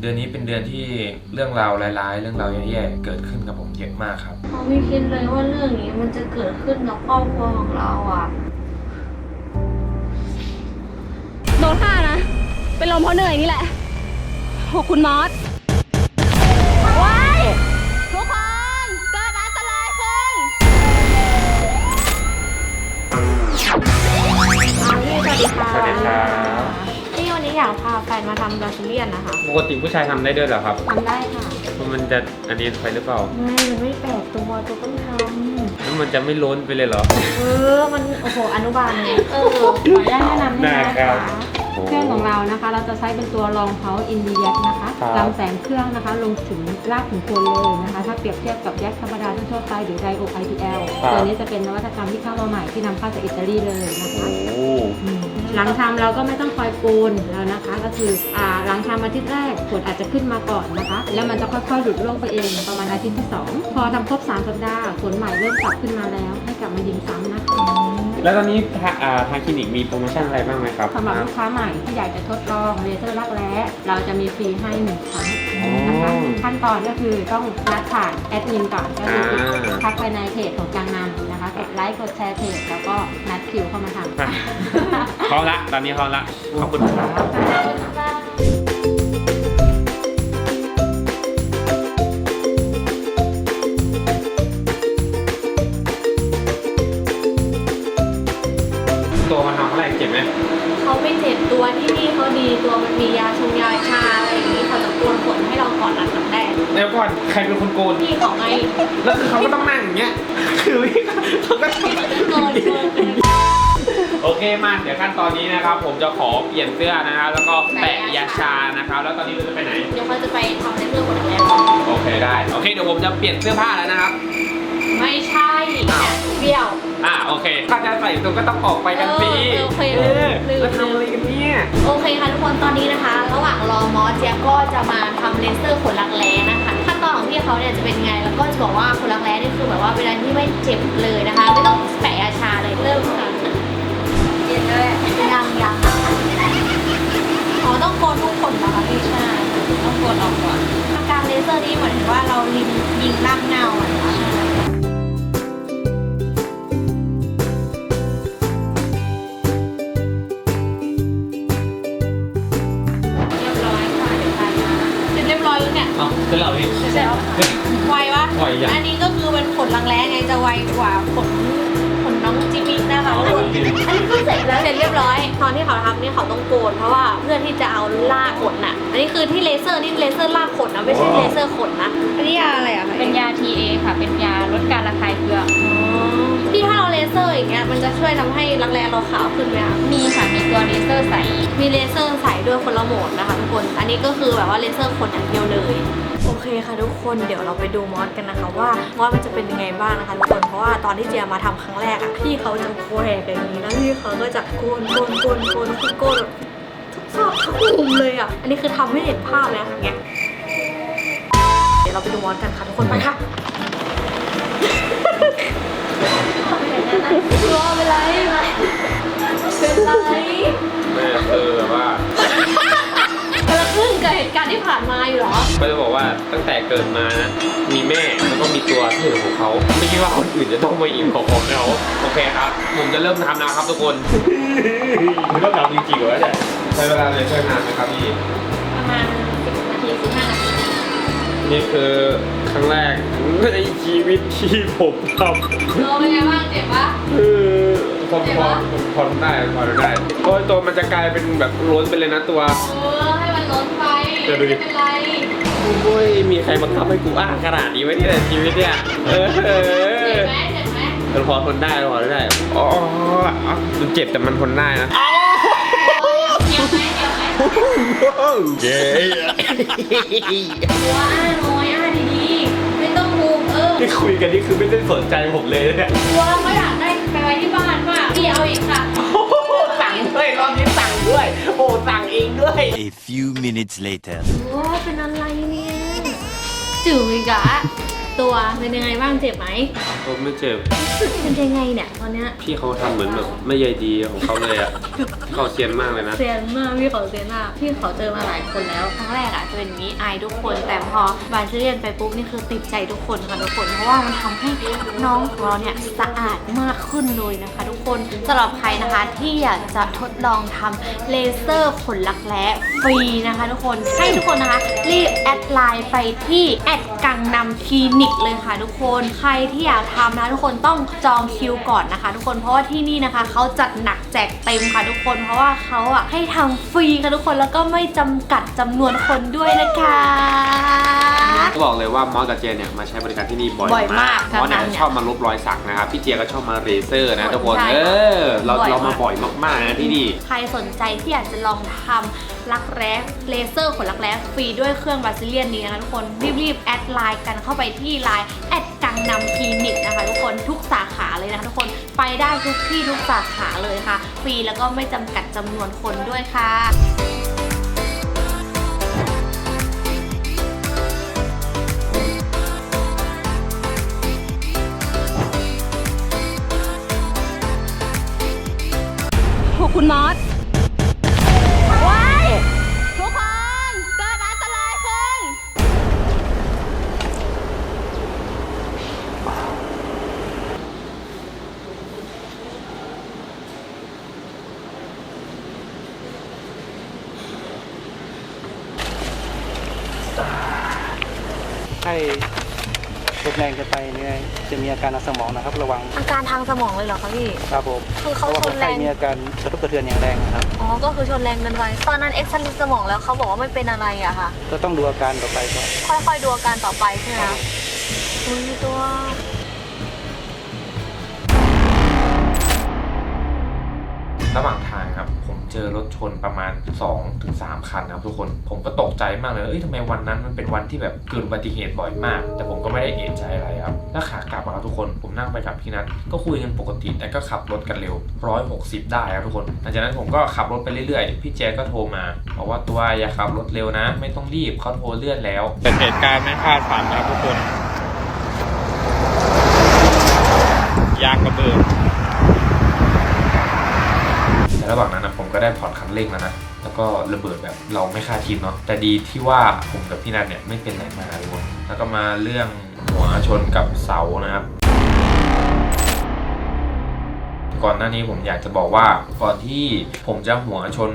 เดือนนี้เป็นเดือนที่เรื่องราวร้ายๆ เรื่องราวแย่ๆ เกิดขึ้นกับผมเยอะมากครับ เขาไม่คิดเลยว่าเรื่องนี้มันจะเกิดขึ้นกับครอบครัวของเราอะ โดนฆ่านะ เป็นลมเพราะเหนื่อยนี่แหละโหคุณมอสว้ายทุกคน เกิดอันตรายขึ้นพี่สวัสดีค่ะ สวัสดีครับพี่วันนี้ อยากพาแฟนมาทำบราซิเลียนนะคะปกติผู้ชายทำได้ด้วยเหรอครับ ทำได้ค่ะ มันจะอันนี้ไปหรือเปล่า ไม่ มันไม่แปลกตัวตัวต้องทแล้วมันจะไม่ล้นไปเลยเหรอำเออ มัน โอ้โห อนุบาลไงเออขออนุญาตแนะนำให้ได้นะครัคะ บ เครื่องของเรานะคะ เราจะใช้เป็นตัวรองเท้าอินดีแยกนะคะครับลำแสงเครื่องนะคะลงถึงรากถึงโคนเลยนะคะ ถ้าเปรียบเทียบกับแยกธรรมดาทั่วๆไปหรือไดโอ IPL ตัวนี้จะเป็นนวัตกรรมที่เข้ามาใหม่ที่นำเข้าจากอิตาลีเลยนะคะโอ้อืมหลังทำเราก็ไม่ต้องคอยปูนแล้วนะคะ ก็คืออ่าหลังทำอาทิตย์แรกผลอาจจะขึ้นมาก่อนนะคะ แล้วมันจะค่อยๆหลุดร่วงไปเองประมาณอาทิตย์ที่สองพอทำครบสามสัปดาห์ผลใหม่เริ่มกลับขึ้นมาแล้ว ให้กลับมายิงซ้ำนะคะ แล้วตอนนี้ทาอ่าทางคลินิกมีโปรโมชั่นอะไรบ้างไหมครับสำหรับลูกค้าใหม่ที่อยากจะทดลองเลเซอร์รักแร้เราจะมีฟรีให้หนึ่งครั้งนะคะอ๋อขั้นตอนก็คือต้องนัดผ่านแอดมินก่อนก็คืออา ทักไปในเพจของจังนำนะคะกดไลค์กดแชร์เพจแล้วก็นัดคิวเข้ามาทำอะพร้อมละ ตอนนี้พร้อมละ ขอบคุณครับตัว ขาดีตัวมันมียาชงยาชาอะไรอย่างนี้เขาจะโกนขนให้เราก่อนหลังจากแรกแล้วก่อนใครเป็นคนโกน พี่เขาไงแล้วคือเขาก็ต้องนั่งอย่างเงี้ย คือเขาก็ต้องโกนโกนโอเคมาเดี๋ยวขั้นตอนนี้นะครับ ผมจะขอเปลี่ยนเสื้อนะครับแล้วก็แปะยาชานะครับแล้วตอนนี้เราจะไปไหน เดี๋ยวเขาจะไปทำในเรื่องของแร์โอเคได้ โอเคเดี๋ยวผมจะเปลี่ยนเสื้อผ้าแล้วนะครับ อ่าโอเคถ้าจะใส่ตัวก็ต้องออกไปกันสิเออโอเคเออลืม แล้วทำอะไรกันเนี่ย โอเคค่ะทุกคนตอนนี้นะคะ ระหว่างรอมอสเจี๊ยบก็จะมาทำเลเซอร์ขนรักแร้นะคะขั้นตอนของพี่เขาเนี่ยจะเป็นไง แล้วก็จะบอกว่าขนรักแร้นี่คือแบบว่าเวลาที่ไม่เจ็บเลยนะคะ ไม่ต้องแปะยาชาเลยเริ่มค่ะเย็นเลยยังยังอ๋อต้องโกนทุกขนเหรอคะพี่ใช่ต้องโกนออกก่อนอาการเลเซอร์นี่เหมือนว่าเรายิงยิงรากเหงาอะนะคะ เนี่ยเอาขึ้นเราพี่ใช่แล้วค่ะไวปะไวอย่างอันนี้ก็คือเป็นขนรังแร้ไงจะไวกว่าขนขนน้องจิมมี่นะคะอันนี้คือเสร็จแล้วเสร็จเรียบร้อย ตอนที่เขาทำนี่เขาต้องโกนเพราะว่าเพื่อที่จะเอาลากขนน่ะ อันนี้คือที่เลเซอร์นี่เลเซอร์ลากขนนะไม่ใช่เลเซอร์ขนนะ อันนี้ยาอะไรอะเป็นยา TA ค่ะ เป็นยาลดการระคายเคืองที่ถ้าเราเลเซอร์อย่างเงี้ยมันจะช่วยทำให้รักแร้เราขาวขึ้นไหมคะมีค่ะ มีตัวเลเซอร์ใส มีเลเซอร์ใส่ด้วยคนละโหมดนะคะทุกคน อันนี้ก็คือแบบว่าเลเซอร์ขนอย่างเดียวเลย โอเคค่ะทุกคนเดี๋ยวเราไปดูมอสกันนะคะ ว่ามอสมันจะเป็นยังไงบ้างนะคะทุกคนเพราะว่าตอนที่เจียมาทำครั้งแรกอะพี่เขาจะแหวกอย่างนี้แล้วพี่เขาก็จะโกนโกนโกนโกนคือโกนแบบทุกซอกทุกมุมเลยอะอันนี้คือทำให้เห็นภาพนะอย่างเงี้ยเดี๋ยวเราไปดูมอสกันค่ะทุกคนไปค่ะรอไปไรเป็น ตั้งแต่เกิดมานะมีแม่แล้วก็มีตัวที่เหลือของเขาไม่คิดว่าคนอื่นจะต้องมาอิ่มของของเขาโอเคครับผมจะเริ่มทำนะครับทุกคนเริ่มทำจริงๆเหรอเนี่ยใช้เวลาเลยช่วยนานไหมครับพี่ประมาณ10นาที15นาทีนี่คือครั้งแรกในชีวิตที่ผมทโลเป็นไงบ้างเจ็บปะำคือพอพอพอทำได้พอทำได้เพราะตัวมันจะกลายเป็นแบบล้นไปเลยนะตัวเออให้มันล้นไปเดี๋ยวดูดิไม่เป็นไร โอ้ยมีใครบังคับให้กูอ้าขนาดนี้ไว้เนี่ยชีวิตเนี่ยเออเอเจ็อบไหมเจ็บไหมมันพอทนได้พอทนได้อ๋อมันเจ็บแต่มันทนได้นะเจ็บไหมเจ็บไหมเย้หัวอ้าน้อยอ้าดีๆไม่ต้องมูมเออที่คุยกันนี่คือไม่ได้สนใจผมเลยเนี่ยหัวเขาอยากได้ไปไว้ที่บ้านป่ะพี่เอาอีกค่ะสั่งด้วยรอบนี้สั่งด้วย โอ้สั่งเองด้วย A few minutes later. โอ้เป็นอะไรเนี่ย จืดอีกอะตัวเป็นยังไงบ้างเจ็บไหมผมไม่เจ็บรู้สึกเป็นยังไงเนี่ยตอนเนี้ยพี่เขาทำเหมือนแบบไม่ใยดีของเขาเลยอะ เขาเซียนมากเลยนะ เซียนมากพี่เขาเซียนมากพี่เขาเจอมาหลายคนแล้วครั้งแรกอะจะเป็นมีไอายทุกคน แต่พอบาซิเลียนไปปุ๊บนี่คือติดใจทุกคนค่ะทุกคนเพราะว่ามันทำให้น้องของเราเนี่ยสะอาดมากขึ้นเลยนะคะทุกคนสำหรับใครนะคะที่อยากจะทดลองทำเลเซอร์ขนลักแร้ฟรีนะคะ ทุกคนให้ทุกคนนะคะ รีบแอดไลน์ไปที่แอดกังนำคลินิกเลยค่ะ ทุกคนใครที่อยากทำนะทุกคนต้องจองคิวก่อนนะคะ ทุกคนเพราะว่าที่นี่นะคะเขาจัดหนักแจกเต็มค่ะทุกคนเพราะว่าเขาอะให้ทำฟรีค่ะทุกคนแล้วก็ไม่จำกัดจำนวนคนด้วยนะคะ ก็บอกเลยว่ามอสกับเจนเนี่ยมาใช้บริการที่นี่บ่อยบ่อยมากมอสเนี่ยดังนั้นเนี่ยชอบมาลบรอยสักนะครับพี่เจียก็ชอบมาเรเซอร์นะทุกคนใช่เออเราบ่อยมาก เรามาบ่อยมากๆนะที่นี่ ใครสนใจที่อยากจะลองทำรักแร้เลเซอร์ขนรักแร้ฟรีด้วยเครื่องบาซิเลียนนี้นะคะทุกคนรีบๆ แอดไลน์กันเข้าไปที่ไลน์แอดกัง นำคลินิกนะคะ ทุกคนทุกสาขาเลยนะคะทุกคนไปได้ทุกที่ทุกสาขาเลยค่ะ ฟรีแล้วก็ไม่จำกัดจำนวนคนด้วยค่ะโอ้คุณมอสว้ายทุกคน เกิดอันตรายขึ้น ให้ ลมแรงเกินไปเนี่ยจะมีอาการทางสมองนะครับ ระวังอาการทางสมองเลยเหรอคะพี่ ครับผมคือเพเขาราะว่าชคนนแรไข้ง มีอาการกระทบกระเทือนอย่างแรงนะครับ อ๋อ ก็คือชนแรงเกินไปตอนนั้นเอ็กซเรย์สมองแล้วเขาบอกว่าไม่เป็นอะไรอะค่ะ ก็ต้องดูอาการต่อไปก่อนค่อยๆดูอาการต่อไปใช่ไหมคะอุ้ยตัว ระหว่างทางครับผมเจอรถชนประมาณ 2-3ถึงคันนะครับทุกคนผมก็ตกใจมากเลยเอ้ยทำไมวันนั้นมันเป็นวันที่แบบเกิดอุบัติเหตุบ่อยมาก แต่ผมก็ไม่ได้เอะใจอะไรครับแล้วขากลับอะครับทุกคนผมนั่งไปกับพี่นัทก็คุยกันปกติ แต่ก็ขับรถกันเร็ว 160 ได้ครับทุกคนหลังจากนั้นผมก็ขับรถไปเรื่อยๆ พี่แจ๊ก็โทรมาบอกว่าตัวอย่าขับรถเร็วนะ ไม่ต้องรีบเขาโทรเลื่อนแล้วเป็นเหตุการณ์ไม่คาดฝันนะครับทุกคนยางระเบิด ระหว่างนั้นนะผมก็ได้ผ่อนคันเร่งแล้วนะแล้วก็ระเบิดแบบเราไม่คาดคิดเนาะแต่ดีที่ว่าผมกับพี่นัทเนี่ยไม่เป็นไรมากทุกคนแล้วก็มาเรื่องหัวชนกับเสานะครับก่อนหน้านี้ผมอยากจะบอกว่าก่อนที่ผมจะหัวชน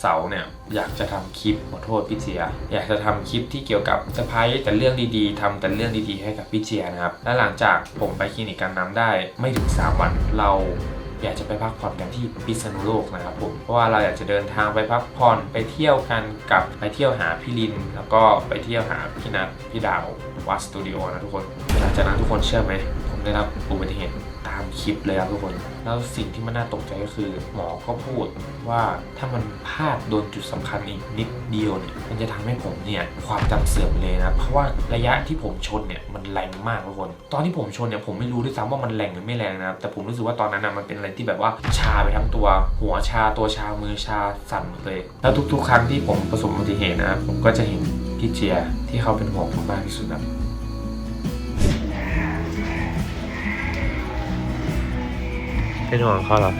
เสาเนี่ยอยากจะทำคลิปขอโทษพี่เจีย อยากจะทำคลิปที่เกี่ยวกับเซอร์ไพรส์แต่เรื่องดีๆทำแต่เรื่องดีๆให้กับพี่เจียนะครับและหลังจากผมไปคลินิกการน้ำได้ไม่ถึง 3 วันเรา อยากจะไปพักผ่อนกันที่พิษณุโลกนะครับผมเพราะว่าเราอยากจะเดินทางไปพักผ่อนไปเที่ยวกันกับไปเที่ยวหาพี่ลิน แล้วก็ไปเที่ยวหาพี่นัทพี่ดาววัดสตูดิโอนะทุกคนหลังจากนั้นทุกคนเชื่อไหมผมได้รับอุบัติเหตุามคลิปเลยครับทุกคน แล้วสิ่งที่มันน่าตกใจก็คือหมอก็พูดว่าถ้ามันพลาดโดนจุดสำคัญอีกนิดเดียวเนี่ยมันจะทำให้ผมเนี่ยความจำเสื่อมเลยนะ เพราะว่าระยะที่ผมชนเนี่ยมันแรงมากทุกคน ตอนที่ผมชนเนี่ยผมไม่รู้ด้วยซ้ำว่ามันแรงหรือไม่แรงนะแต่ผมรู้สึกว่าตอนนั้นนะมันเป็นอะไรที่แบบว่าชาไปทั้งตัว หัวชาตัวชามือชาสั่นหมดเลย แล้วทุก ๆ ครั้งที่ผมประสบอุบัติเหตุนะผมก็จะเห็นพี่เจียที่เขาเป็นห่วงผมมากที่สุดนะ เป็นห่วงเขาเหรอ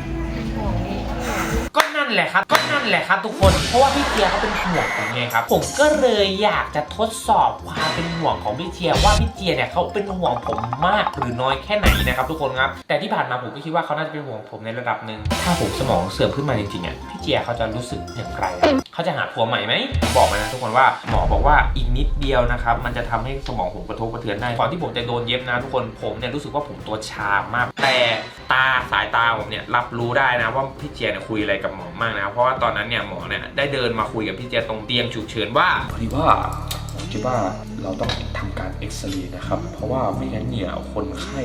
ก็นั่นแหละครับ ก็นั่นแหละครับทุกคน เพราะว่าพี่เจียเขาเป็นห่วงผมไงครับ ผมก็เลยอยากจะทดสอบความเป็นห่วงของพี่เจียว่าพี่เจียเนี่ยเขาเป็นห่วงผมมากหรือน้อยแค่ไหนนะครับทุกคนครับ แต่ที่ผ่านมาผมก็คิดว่าเขาน่าจะเป็นห่วงผมในระดับหนึ่ง ถ้าผมสมองเสื่อมขึ้นมาจริงๆอะพี่เจียเขาจะรู้สึกอย่างไรอะเขาจะหาผัวใหม่ไหมผมบอกมานะทุกคนว่าหมอบอกว่าอีกนิดเดียวนะครับมันจะทำให้สมองผมกระทบกระเทือนได้ก่อนที่ผมจะโดนเย็บนะทุกคนผมเนี่ยรู้สึกว่าผมตัวชามากแต่ตาสายตาผมเนี่ยรับรู้ได้นะว่าพี่เจียเนี่ยคุยอะไรกับหมอมากนะครับเพราะว่าตอนนั้นเนี่ยหมอเนี่ยได้เดินมาคุยกับพี่เจียตรงเตียงฉุกเฉินว่าพอดีว่าผมคิดว่าเราต้องทำการเอ็กซเรย์นะครับ เพราะว่าไม่งั้นเนี่ยคนไข้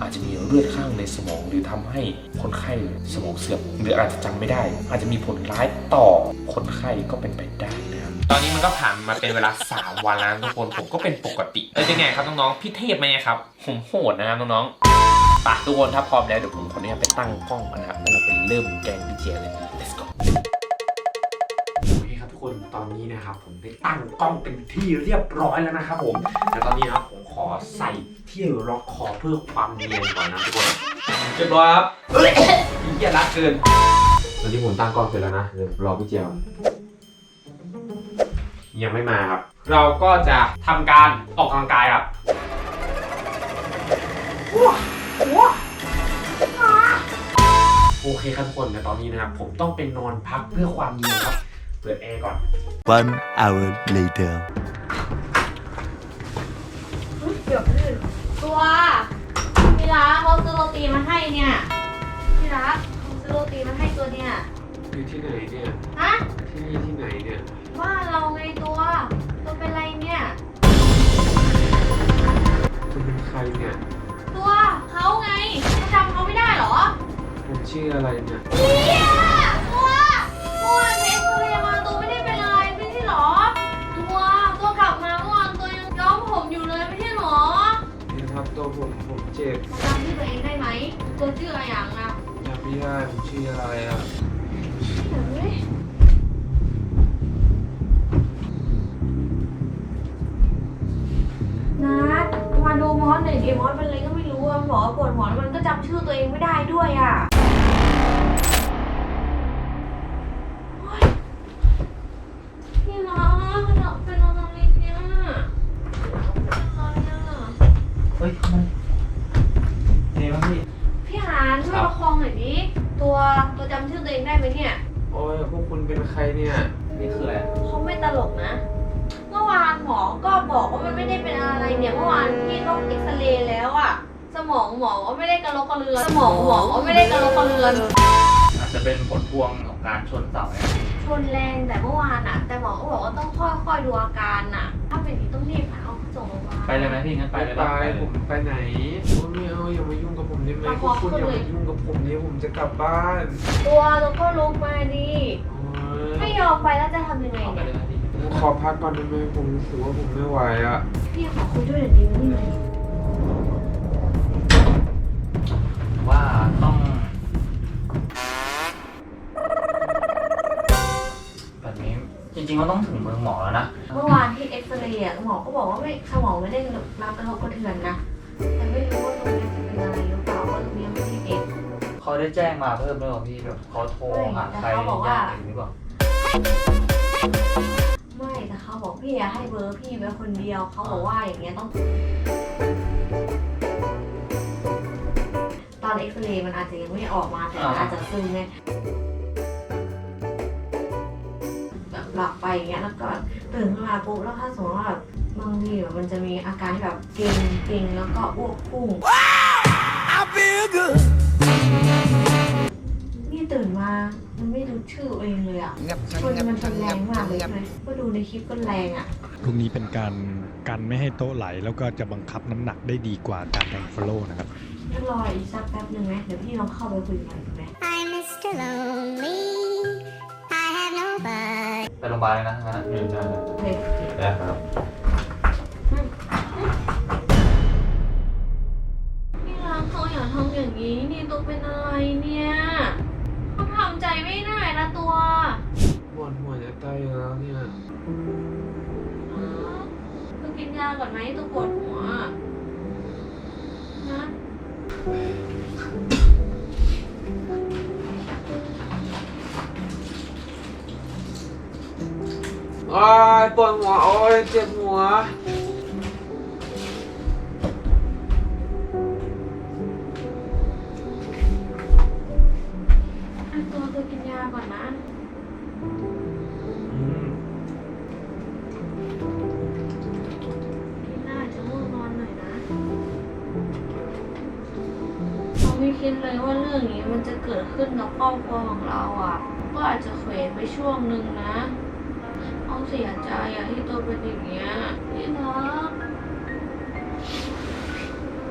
อาจจะมีเลือดข้างในสมอง หรือทำให้คนไข้สมองเสื่อมหรืออาจจะจำไม่ได้ อาจจะมีผลร้ายต่อคนไข้ก็เป็นไปได้นะครับตอนนี้มันก็ผ่านมาเป็นเวลา 3 วันแล้วทุกคนผมก็เป็นปกติเอ้ยเป็นไงครับน้องๆพี่เทพไหมครับผมโหดนะครับน้องๆ ปะทุกคนถ้าพร้อมแล้วเดี๋ยวผมขออนุญาตไปตั้งกล้องก่อนนะครับแล้วเราไปเริ่มแกล้งพี่เจียเลย let's go โอเคครับทุกคนตอนนี้นะครับผมได้ตั้งกล้องเป็นที่เรียบร้อยแล้วนะครับผมแต่ตอนนี้นะครับผมขอใส่ที่ล็อกคอเพื่อความเนียนก่อนนะทุกคนเรียบร้อยครับเอ้ยเหี้ยรักเกินตอนนี้ผมตั้งกล้องเสร็จแล้วนะเดี๋ยวรอพี่เจียวยังไม่มาครับ เราก็จะทำการออกกำลังกายครับ โอเคครับทุกคนในตอนนี้นะครับผมต้องไปนอนพักเพื่อความเย็นครับ เปิดแอร์ก่อน One hour later. เกือบลื่นตัวพี่รักเขาซื้อโรตีมาให้เนี่ยพี่รักเขาซื้อโรตีมาให้ตัวเนี่ยอยู่ที่ไหนเนี่ย ฮะที่นี่ที่ไหนเนี่ยบ้านเราไงตัวตัวเป็นไรเนี่ย คุณเป็นใครเนี่ย ตัวเขาไงเขาจำเขาไม่ได้เหรอ ผมชื่ออะไรเนี่ยเฮียตัวตัวเอ็กซ์เรย์มาตัวไม่ได้เป็นอะไรไม่ใช่เหรอ ตัวตัวกลับมาเมื่อวานตัวยังย้อมผมอยู่เลยไม่ใช่เหรอเนี่ยครับตัวผมผมเจ็บจำชื่อตัวเองได้ไหมตัวชื่ออะไรอย่างอะจำไม่ได้ผมชื่ออะไรอะเฮ้ยนัดมาดูมอสหน่อยดิมอสเป็นอะไรก็ไม่รู้อะหมอปวดหัวแล้วมันก็จำชื่อตัวเองไม่ได้ด้วยอะ รเนี่ย นี่คืออะไรเขาไม่ตลกนะ เมื่อวานหมอก็บอกว่ามันไม่ได้เป็นอะไรเนี่ยเมื่อวานพี่ก็เอ็กซเรย์แล้วอะสมองหมอก็ไม่ได้กระลกกระเรือนสมองหมอก็ไม่ได้กระลกกระเรือนอาจจะเป็นผลพวงของการชนเสาเนี่ยชนแรงแต่เมื่อวานอะแต่หมอก็บอกว่าต้องค่อยๆดูอาการน่ะถ้าเป็นอย่างนี้ต้องรีบพาเอาส่งโรงพยาบาลไปเลยไหมพี่งั้นไปไปเลยไปปะไปเลผยมไปไหนโอ้ยไม่เอาอย่ามายุ่งกับผมได้ไหมพวกคุณอย่ามายุ่งกับผมเนี่ยผมจะกลับบ้าน ตัวตัวก็ลุกมาดิโอ้ย ไม่ยอมไปแล้วจะทำยังไงเอาไปเนี่ยเลยไหมพี่ขอพักก่อนได้ไหมผมรู้สึกว่าผมไม่ไหวอะ พี่ขอคุยด้วยหน่อยดีไหมนี่ว่าต้องแบบนี้จริงๆมันต้องถึงมือหมอแล้วนะเมื่อวานที่เอ็กซเรย์อะหมอก็บอกว่าไม่สมองไม่ได้รับกระทบกระเทือนนะ แต่ไม่รู้ว่าตรงนี้จะเป็นอะไรหรือเปล่าว่าตรงนี้ไม่ได้เอ็กเขาได้แจ้งมาเพิ่มด้วยเหรอพี่แบบเขาโทรหาใครแต่เขาบอกว่าญาติหรือเปล่า ไม่แต่เขาบอกพี่อะให้เบอร์พี่ไว้คนเดียวเขาบอกว่าอย่างเงี้ยต้อง ตอนเอ็กซเรย์มันอาจจะยังไม่ออกมาแต่มันอาจจะซึมไงแบบหลับไปอย่างเงี้ยแล้วก็แบบตื่นขึ้นมาปุ๊บแล้วถ้าสมมติว่าแบบบางทีแบบมันจะมีอาการที่แบบเกร็งเกร็งแล้วก็อ้วกพุ่ง นี่ตื่นมา มันไม่รู้ชื่อตัวเองเลยอะชนมันชนแรงมากเลยใช่ไหมก็ดูในคลิปก็แรงอะพวกนี้เป็นการกันไม่ให้โต๊ะไหล แล้วก็จะบังคับน้ำหนักได้ดีกว่าการแทงฟลโล่นะครับงั้นรออีกสักแป๊บหนึ่งไหมเดี๋ยวพี่ลองเข้าไปคุยกันหน่อยดีไหม I'm Mr. Lonely. I have nobody. ไปโรงพยาบาลเลยนะงั้นนะเฮ้ยได้ครับพี่รักเขาอย่าทำอย่างนี้ นี่ตัวเป็นอะไรเนี่ยเขาทำใจ ไม่ได้นะตัวปวดหัวจะตายอยู่แล้วเนี่ยอ๋อตัวกินยาก่อนไหมตัวปวดหัวนะโอ้ยปวดหัวโอ้ยเจ็บหัว คิดเลยว่าเรื่องนี้มันจะเกิดขึ้นกับครอบครัวของเราอะ ก็อาจจะเขวไปช่วงหนึ่งนะเอาเสียใจอะที่ตัวเป็นอย่างเงี้ยพี่รัก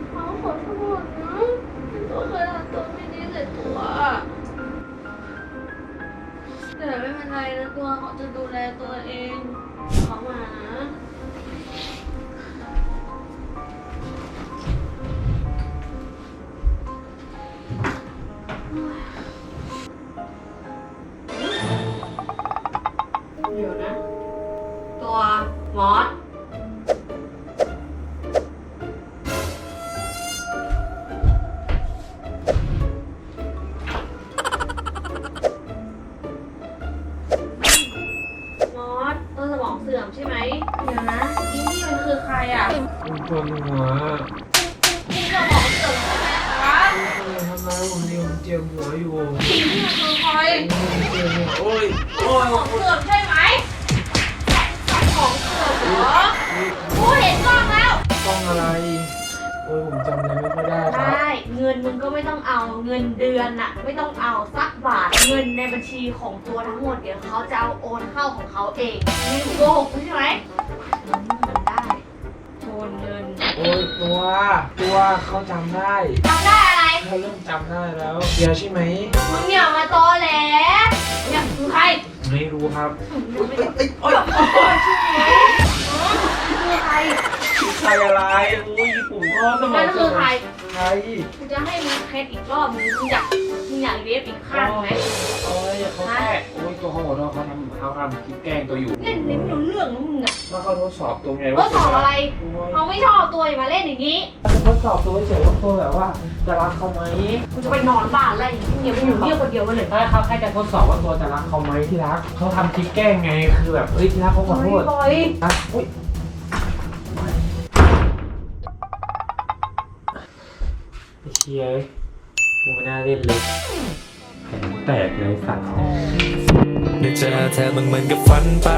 เขาขอโทษนะที่ตัวเคยทำตัวไม่ดีใส่ตัวแต่ไม่เป็นไรนะตัวเขาจะดูแลตัวเองเขามานะ ผมดิผมเจ็บหัวอยู่สิ่งที่มันคือใครเจ็บหัวโอ้ยโอ้ยของเสื่อมใช่ไหมของเสื่อมเหรอกูเห็นกล้องแล้วต้องอะไร โอ้ยผมจำอะไรไม่ค่อยได้ครับ ได้เงินมึงก็ไม่ต้องเอาเงินเดือนน่ะ ไม่ต้องเอาสักบาทเงินในบัญชีของตัวทั้งหมดเดี๋ยวเขาจะเอาโอนเข้าของเขาเองนี่โกหกใช่ไหม นเงินโอ้ยตัว ตัวเขาจำได้ทำได้อะไร เขาเริ่มจำได้แล้วเดียวใช่ไหม มึงอย่ามาตอแหลเนี่ยคือใครไม่รู้ครับมึงไม่ต้องโอ๊ยคือใครใครอะไรโอ้ยผมก็สมอนั่งนคือใครใครกูจะให้มึงเคสอีกรอบมึงมึงอยากมึงอยากเวฟอีกข้างไหมโอ้ยเขาแค่โอ้ยตัวเขาบอกว่าเขาทำ เขาทำคลิปแกล้งตัวอยู่เล่นไม่รู้เรื่องนะมึงอะแล้วเขาทดสอบตัวไงทดสอบอะไรโอ้ยเขาไม่ชอบตัวอย่ามาเล่นอย่างนี้ ทดสอบตัวเฉยๆว่าตัวแบบว่าจะรักเขาไหมกูจะไปนอนบ้านแล้วอย่างนี้อย่าไปอยู่เงียบคนเดียวกันเลย ใช่ครับแค่จะทดสอบว่าตัวจะรักเขาไหมที่รักเขาทำคลิปแกล้งไงคือแบบเอ้ยที่รักเขาขอโทษปล่อยอะอุ้ยไอ้เชียร์กูไม่น่าเล่นเลยแผนแตกเลยสัตว์ ได้เจอเธอมันเหมือนกับฝันไป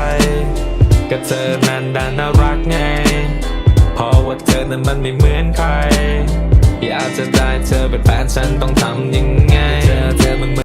ก็เธอนั้นดันน่ารักไง เพราะว่าเธอนั้นมันไม่เหมือนใคร อยากจะได้เธอเป็นแฟนฉันต้องทำยังไง